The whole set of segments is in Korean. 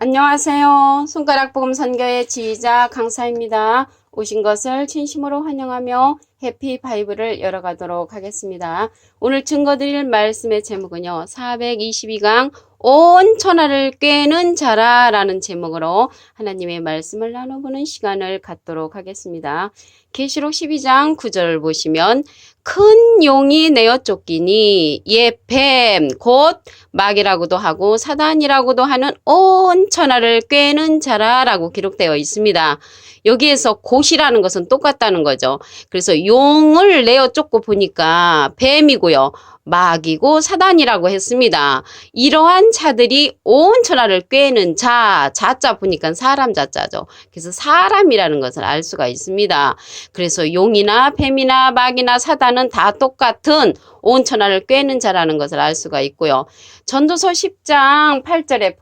안녕하세요. 손가락 복음 선교의 지휘자 강사입니다. 오신 것을 진심으로 환영하며 해피 바이블을 열어가도록 하겠습니다. 오늘 증거 드릴 말씀의 제목은요. 422강 온 천하를 꿰는 자라라는 제목으로 하나님의 말씀을 나눠보는 시간을 갖도록 하겠습니다. 계시록 12장 9절을 보시면 큰 용이 내어 쫓기니 예뱀 곧 막이라고도 하고 사단이라고도 하는 온 천하를 꿰는 자라라고 기록되어 있습니다. 여기에서 곧이라는 것은 똑같다는 거죠. 그래서 용을 내어 쫓고 보니까 뱀이고요. 막이고 사단이라고 했습니다. 이러한 자들이 온 천하를 꿰는 자, 자자 보니까 사람 자자죠. 그래서 사람이라는 것을 알 수가 있습니다. 그래서 용이나 뱀이나 막이나 사단은 다 똑같은 온 천하를 꿰는 자라는 것을 알 수가 있고요. 전도서 10장 8절에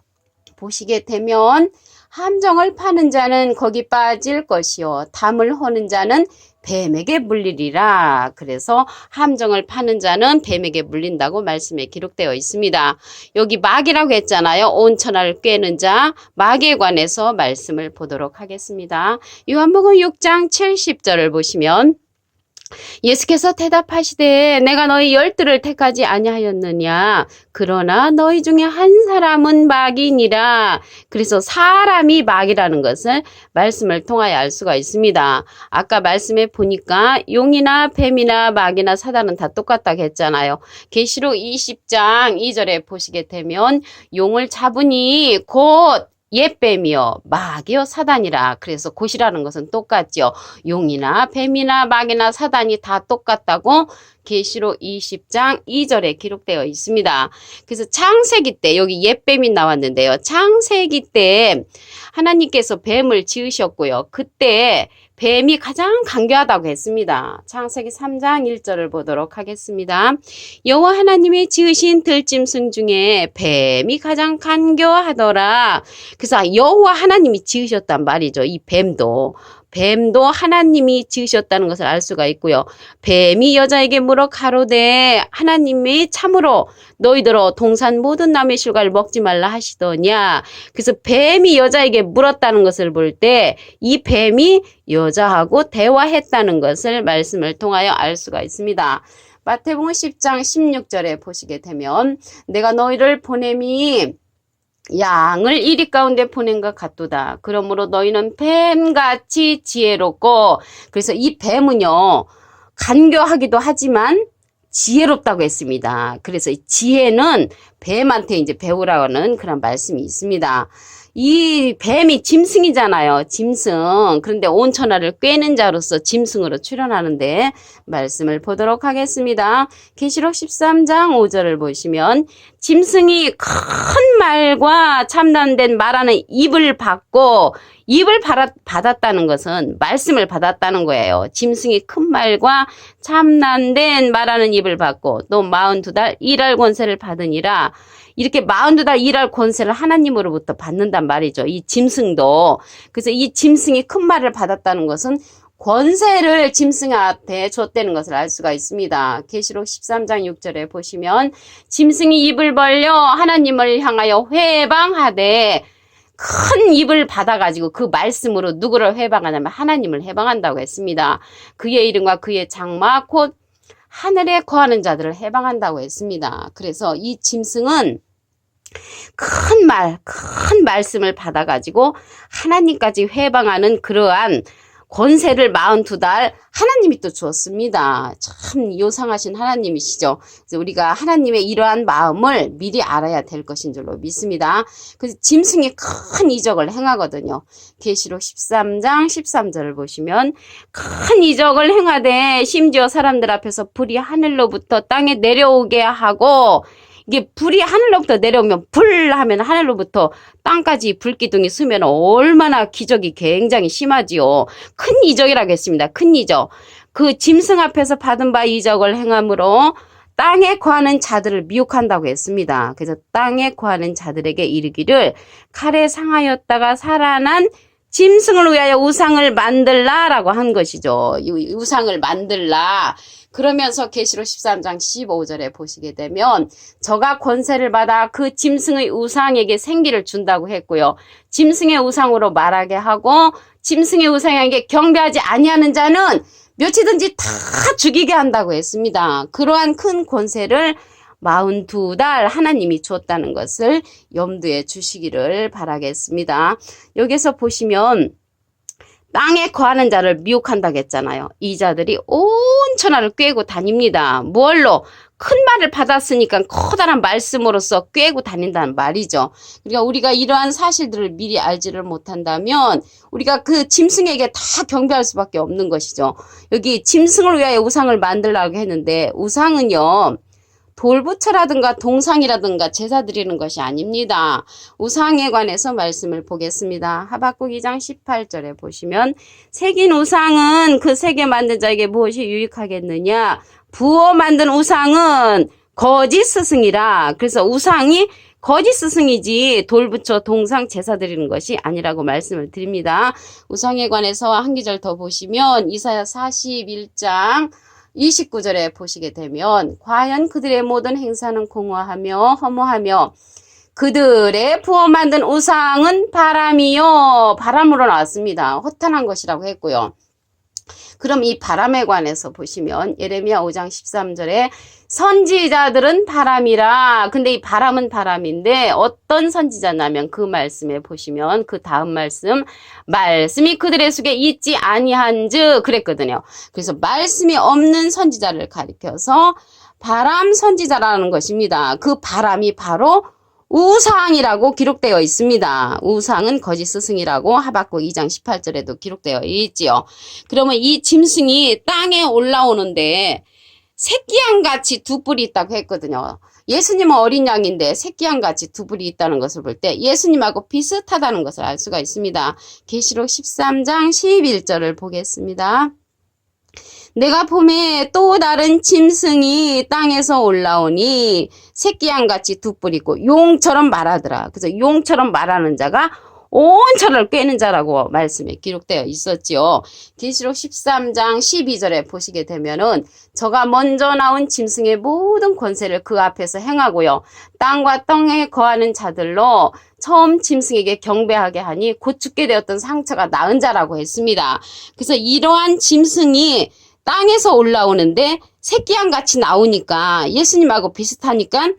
보시게 되면 함정을 파는 자는 거기 빠질 것이요 담을 허는 자는 뱀에게 물리리라. 그래서 함정을 파는 자는 뱀에게 물린다고 말씀에 기록되어 있습니다. 여기 막이라고 했잖아요. 온 천하를 꿰는 자, 막에 관해서 말씀을 보도록 하겠습니다. 요한복음 6장 70절을 보시면 예수께서 대답하시되 내가 너희 열두를 택하지 아니하였느냐? 그러나 너희 중에 한 사람은 막이니라. 그래서 사람이 막이라는 것을 말씀을 통하여 알 수가 있습니다. 아까 말씀에 보니까 용이나 뱀이나 막이나 사단은 다 똑같다고 했잖아요. 계시록 20장 2절에 보시게 되면 용을 잡으니 곧 옛뱀이요 막이요 사단이라. 그래서 곧이라는 것은 똑같죠 용이나 뱀이나 막이나 사단이 다 똑같다고 계시록 20장 2절에 기록되어 있습니다. 그래서 창세기 때 여기 옛뱀이 나왔는데요. 창세기 때 하나님께서 뱀을 지으셨고요. 그때 뱀이 가장 간교하다고 했습니다. 창세기 3장 1절을 보도록 하겠습니다. 여호와 하나님이 지으신 들짐승 중에 뱀이 가장 간교하더라. 그래서 여호와 하나님이 지으셨단 말이죠. 이 뱀도. 뱀도 하나님이 지으셨다는 것을 알 수가 있고요. 뱀이 여자에게 물어 가로되 하나님이 참으로 너희들어 동산 모든 나무의 실과를 먹지 말라 하시더냐. 그래서 뱀이 여자에게 물었다는 것을 볼 때 이 뱀이 여자하고 대화했다는 것을 말씀을 통하여 알 수가 있습니다. 마태복음 10장 16절에 보시게 되면 내가 너희를 보냄이 양을 이리 가운데 보낸 것 같도다. 그러므로 너희는 뱀같이 지혜롭고 그래서 이 뱀은요 간교하기도 하지만 지혜롭다고 했습니다. 그래서 이 지혜는 뱀한테 이제 배우라는 그런 말씀이 있습니다. 이 뱀이 짐승이잖아요. 짐승. 그런데 온 천하를 꿰는 자로서 짐승으로 출연하는데 말씀을 보도록 하겠습니다. 계시록 13장 5절을 보시면 짐승이 큰 말과 참단된 말하는 입을 받고 입을 받았다는 것은 말씀을 받았다는 거예요. 짐승이 큰 말과 참난된 말하는 입을 받고 또 42달 일할 권세를 받으니라 이렇게 42달 일할 권세를 하나님으로부터 받는단 말이죠. 이 짐승도. 그래서 이 짐승이 큰 말을 받았다는 것은 권세를 짐승한테 줬다는 것을 알 수가 있습니다. 계시록 13장 6절에 보시면 짐승이 입을 벌려 하나님을 향하여 회방하되 큰 입을 받아가지고 그 말씀으로 누구를 회방하냐면 하나님을 해방한다고 했습니다. 그의 이름과 그의 장마 곧 하늘에 거하는 자들을 해방한다고 했습니다. 그래서 이 짐승은 큰 말, 큰 말씀을 받아가지고 하나님까지 회방하는 그러한 권세를 42달 하나님이 또 주었습니다. 참 요상하신 하나님이시죠. 그래서 우리가 하나님의 이러한 마음을 미리 알아야 될 것인 줄로 믿습니다. 그래서 짐승이 큰 이적을 행하거든요. 계시록 13장 13절을 보시면 큰 이적을 행하되 심지어 사람들 앞에서 불이 하늘로부터 땅에 내려오게 하고 이게 불이 하늘로부터 내려오면 불 하면 하늘로부터 땅까지 불기둥이 쓰면 얼마나 기적이 굉장히 심하지요. 큰 이적이라고 했습니다. 큰 이적. 그 짐승 앞에서 받은 바 이적을 행함으로 땅에 거하는 자들을 미혹한다고 했습니다. 그래서 땅에 거하는 자들에게 이르기를 칼에 상하였다가 살아난 짐승을 위하여 우상을 만들라라고 한 것이죠. 이 우상을 만들라. 그러면서 계시록 13장 15절에 보시게 되면 저가 권세를 받아 그 짐승의 우상에게 생기를 준다고 했고요. 짐승의 우상으로 말하게 하고 짐승의 우상에게 경배하지 아니하는 자는 몇이든지 다 죽이게 한다고 했습니다. 그러한 큰 권세를 42달 하나님이 줬다는 것을 염두에 주시기를 바라겠습니다. 여기서 보시면 땅에 거하는 자를 미혹한다고 했잖아요. 이 자들이 온 천하를 꿰고 다닙니다. 뭘로? 큰 말을 받았으니까 커다란 말씀으로써 꿰고 다닌다는 말이죠. 그러니까 우리가 이러한 사실들을 미리 알지를 못한다면 우리가 그 짐승에게 다 경배할 수밖에 없는 것이죠. 여기 짐승을 위하여 우상을 만들라고 했는데 우상은요. 돌부처라든가 동상이라든가 제사 드리는 것이 아닙니다. 우상에 관해서 말씀을 보겠습니다. 하박국 2장 18절에 보시면 새긴 우상은 그 세계 만든 자에게 무엇이 유익하겠느냐? 부어 만든 우상은 거짓 스승이라. 그래서 우상이 거짓 스승이지 돌부처 동상 제사 드리는 것이 아니라고 말씀을 드립니다. 우상에 관해서 한 기절 더 보시면 이사야 41장 29절에 보시게 되면 과연 그들의 모든 행사는 공허하며 허무하며 그들의 부어 만든 우상은 바람이요 바람으로 나왔습니다. 허탄한 것이라고 했고요. 그럼 이 바람에 관해서 보시면 예레미야 5장 13절에 선지자들은 바람이라. 근데 이 바람은 바람인데 어떤 선지자냐면 그 말씀에 보시면 그 다음 말씀 말씀이 그들의 속에 있지 아니한즉 그랬거든요. 그래서 말씀이 없는 선지자를 가리켜서 바람 선지자라는 것입니다. 그 바람이 바로 우상이라고 기록되어 있습니다. 우상은 거짓 스승이라고 하박국 2장 18절에도 기록되어 있지요. 그러면 이 짐승이 땅에 올라오는데 새끼양 같이 두 뿔이 있다고 했거든요. 예수님은 어린 양인데 새끼양 같이 두 뿔이 있다는 것을 볼 때 예수님하고 비슷하다는 것을 알 수가 있습니다. 계시록 13장 11절을 보겠습니다. 내가 봄에 또 다른 짐승이 땅에서 올라오니 새끼양 같이 두 뿔이고 용처럼 말하더라. 그래서 용처럼 말하는 자가 온 천을 꿰는 자라고 말씀에 기록되어 있었지요. 계시록 13장 12절에 보시게 되면은 저가 먼저 나온 짐승의 모든 권세를 그 앞에서 행하고요. 땅과 땅에 거하는 자들로 처음 짐승에게 경배하게 하니 곧 죽게 되었던 상처가 나은 자라고 했습니다. 그래서 이러한 짐승이 땅에서 올라오는데 새끼양 같이 나오니까 예수님하고 비슷하니까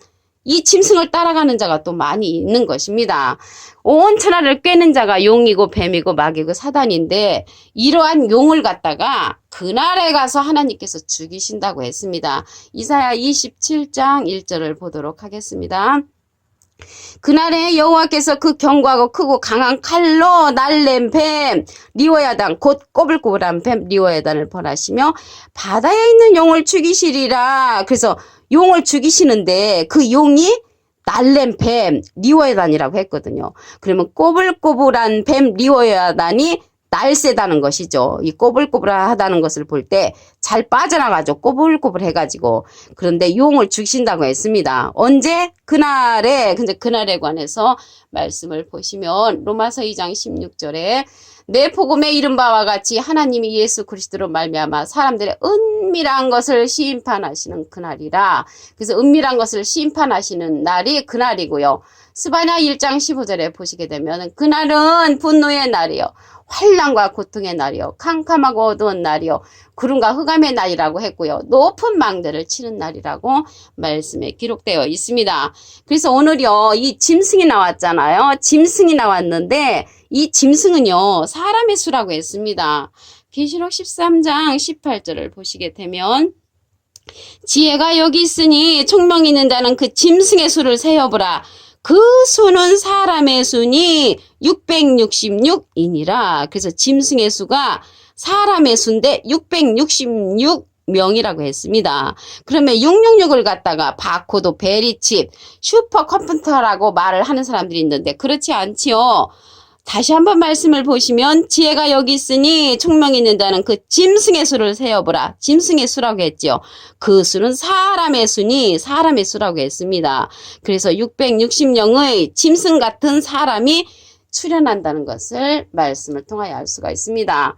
이 짐승을 따라가는 자가 또 많이 있는 것입니다. 온 천하를 꿰는 자가 용이고 뱀이고 마귀고 사단인데 이러한 용을 갖다가 그날에 가서 하나님께서 죽이신다고 했습니다. 이사야 27장 1절을 보도록 하겠습니다. 그날에 여호와께서 그 견고하고 크고 강한 칼로 날렘 뱀 리오야단 곧 꼬불꼬불한 뱀 리오야단을 벌하시며 바다에 있는 용을 죽이시리라. 그래서 용을 죽이시는데 그 용이 날렘 뱀 리오야단이라고 했거든요. 그러면 꼬불꼬불한 뱀 리오야단이 날쌔다는 것이죠. 이 꼬불꼬불하다는 것을 볼 때 잘 빠져나가죠. 꼬불꼬불해가지고. 그런데 용을 죽이신다고 했습니다. 언제? 그날에, 근데 그날에 관해서 말씀을 보시면 로마서 2장 16절에 내 복음의 이른 바와 같이 하나님이 예수 그리스도로 말미암아 사람들의 은밀한 것을 심판하시는 그날이라. 그래서 은밀한 것을 심판하시는 날이 그날이고요. 스바냐 1장 15절에 보시게 되면 그날은 분노의 날이요. 환란과 고통의 날이요. 캄캄하고 어두운 날이요. 구름과 흑암의 날이라고 했고요. 높은 망대를 치는 날이라고 말씀에 기록되어 있습니다. 그래서 오늘요. 이 짐승이 나왔잖아요. 짐승이 나왔는데 이 짐승은요. 사람의 수라고 했습니다. 계시록 13장 18절을 보시게 되면 지혜가 여기 있으니 총명 있는 자는 그 짐승의 수를 세어보라. 그 수는 사람의 수니 666이니라. 그래서 짐승의 수가 사람의 수인데 666 명이라고 했습니다. 그러면 666을 갖다가 바코드, 베리칩, 슈퍼컴퓨터라고 말을 하는 사람들이 있는데 그렇지 않지요. 다시 한번 말씀을 보시면 지혜가 여기 있으니 총명이 있는다는 그 짐승의 수를 세어보라. 짐승의 수라고 했지요. 그 수는 사람의 수니 사람의 수라고 했습니다. 그래서 660명의 짐승 같은 사람이 출현한다는 것을 말씀을 통하여 알 수가 있습니다.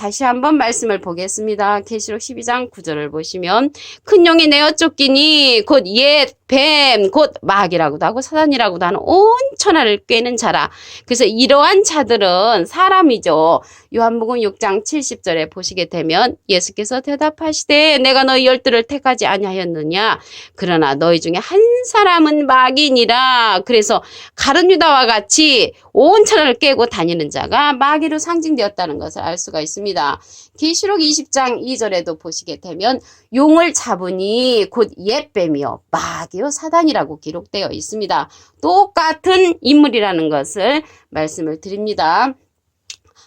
다시 한번 말씀을 보겠습니다. 계시록 12장 9절을 보시면 큰 용이 내어 쫓기니 곧 옛 뱀, 곧 마귀라고도 하고 사단이라고도 하는 온 천하를 꿰는 자라. 그래서 이러한 자들은 사람이죠. 요한복음 6장 70절에 보시게 되면 예수께서 대답하시되 내가 너희 열두를 택하지 아니하였느냐. 그러나 너희 중에 한 사람은 마귀니라. 그래서 가룟 유다와 같이 온 천하를 깨고 다니는 자가 마귀로 상징되었다는 것을 알 수가 있습니다. 계시록 20장 2절에도 보시게 되면 용을 잡으니 곧 옛뱀이요 마귀요 사단이라고 기록되어 있습니다. 똑같은 인물이라는 것을 말씀을 드립니다.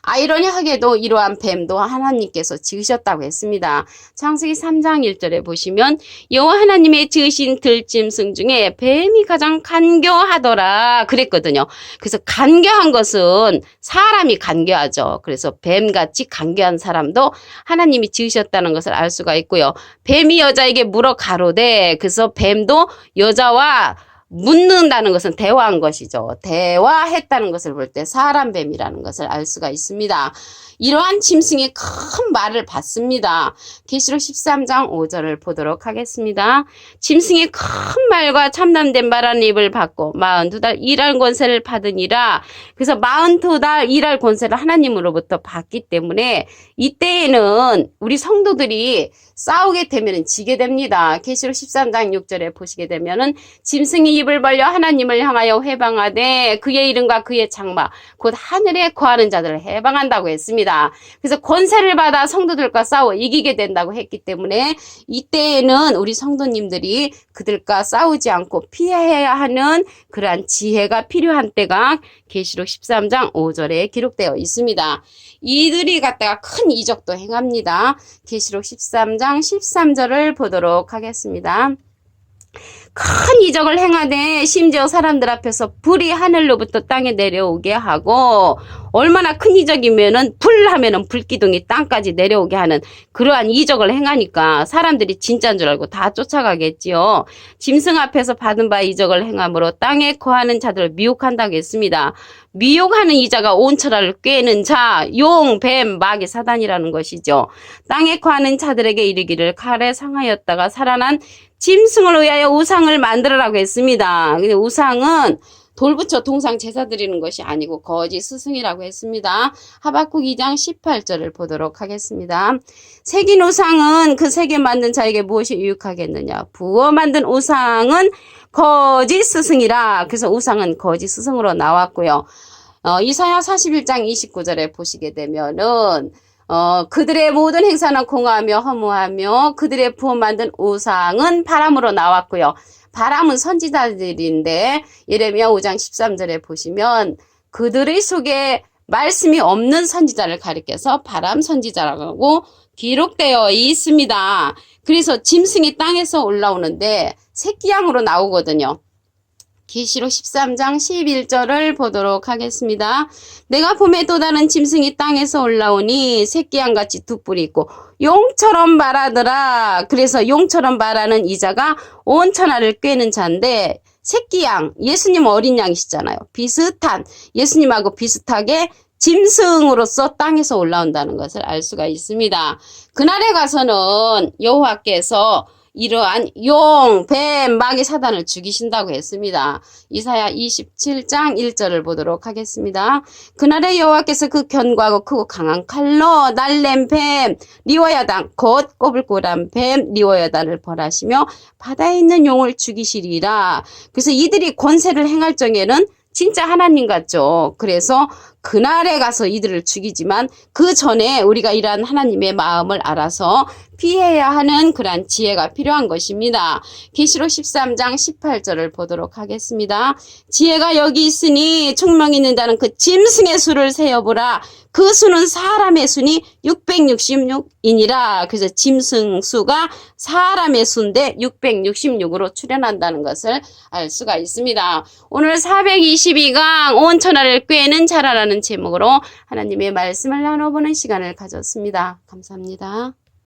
아이러니하게도 이러한 뱀도 하나님께서 지으셨다고 했습니다. 창세기 3장 1절에 보시면 여호와 하나님의 지으신 들짐승 중에 뱀이 가장 간교하더라 그랬거든요. 그래서 간교한 것은 사람이 간교하죠. 그래서 뱀같이 간교한 사람도 하나님이 지으셨다는 것을 알 수가 있고요. 뱀이 여자에게 물어 가로되 그래서 뱀도 여자와 묻는다는 것은 대화한 것이죠. 대화했다는 것을 볼 때 사람 뱀이라는 것을 알 수가 있습니다. 이러한 짐승이 큰 말을 받습니다. 계시록 13장 5절을 보도록 하겠습니다. 짐승이 큰 말과 참담된 말한 입을 받고 42달 일할 권세를 받으니라. 그래서 42달 일할 권세를 하나님으로부터 받기 때문에 이때에는 우리 성도들이 싸우게 되면 지게 됩니다. 계시록 13장 6절에 보시게 되면은 짐승이 입을 벌려 하나님을 향하여 해방하되 그의 이름과 그의 장막 곧 하늘에 거하는 자들을 해방한다고 했습니다. 그래서 권세를 받아 성도들과 싸워 이기게 된다고 했기 때문에 이때에는 우리 성도님들이 그들과 싸우지 않고 피해야 하는 그러한 지혜가 필요한 때가 계시록 13장 5절에 기록되어 있습니다. 이들이 갖다가 큰 이적도 행합니다. 계시록 13장 13절을 보도록 하겠습니다. 큰 이적을 행하되 심지어 사람들 앞에서 불이 하늘로부터 땅에 내려오게 하고 얼마나 큰 이적이면은 불 하면은 불기둥이 땅까지 내려오게 하는 그러한 이적을 행하니까 사람들이 진짜인 줄 알고 다 쫓아가겠지요. 짐승 앞에서 받은 바 이적을 행함으로 땅에 거하는 자들을 미혹한다고 했습니다. 미혹하는 이자가 온 천하를 꿰는 자, 용, 뱀, 마귀, 사단이라는 것이죠. 땅에 거하는 자들에게 이르기를 칼에 상하였다가 살아난 짐승을 위하여 우상을 만들어라고 했습니다. 근데 우상은 돌부처 동상 제사 드리는 것이 아니고 거짓 스승이라고 했습니다. 하박국 2장 18절을 보도록 하겠습니다. 새긴 우상은 그 세계 만든 자에게 무엇이 유익하겠느냐? 부어 만든 우상은 거짓 스승이라. 그래서 우상은 거짓 스승으로 나왔고요. 어, 이사야 41장 29절에 보시게 되면은 어, 그들의 모든 행사는 공허하며 허무하며 그들의 부어 만든 우상은 바람으로 나왔고요. 바람은 선지자들인데 예레미야 5장 13절에 보시면 그들의 속에 말씀이 없는 선지자를 가리켜서 바람 선지자라고 기록되어 있습니다. 그래서 짐승이 땅에서 올라오는데 새끼 양으로 나오거든요. 계시록 13장 11절을 보도록 하겠습니다. 내가 봄에 또 다른 짐승이 땅에서 올라오니 새끼양같이 두 뿔이 있고 용처럼 말하더라. 그래서 용처럼 말하는 이자가 온 천하를 꿰는 자인데 새끼양, 예수님 어린 양이시잖아요. 비슷한, 예수님하고 비슷하게 짐승으로서 땅에서 올라온다는 것을 알 수가 있습니다. 그날에 가서는 여호와께서 이러한 용, 뱀, 마귀 사단을 죽이신다고 했습니다. 이사야 27장 1절을 보도록 하겠습니다. 그날에 여호와께서 그 견고하고 크고 강한 칼로 날렘 뱀, 리워야단, 곧 꼬불꼬란 뱀, 리워야단을 벌하시며 바다에 있는 용을 죽이시리라. 그래서 이들이 권세를 행할 적에는 진짜 하나님 같죠. 그래서 그날에 가서 이들을 죽이지만 그 전에 우리가 이러한 하나님의 마음을 알아서 피해야 하는 그러한 지혜가 필요한 것입니다. 계시록 13장 18절을 보도록 하겠습니다. 지혜가 여기 있으니 총명 있는다는 그 짐승의 수를 세어보라. 그 수는 사람의 수니 666이니라. 그래서 짐승 수가 사람의 수인데 666으로 출현한다는 것을 알 수가 있습니다. 오늘 422강 온 천하를 꿰는 자라라는 제목으로 하나님의 말씀을 나눠보는 시간을 가졌습니다. 감사합니다.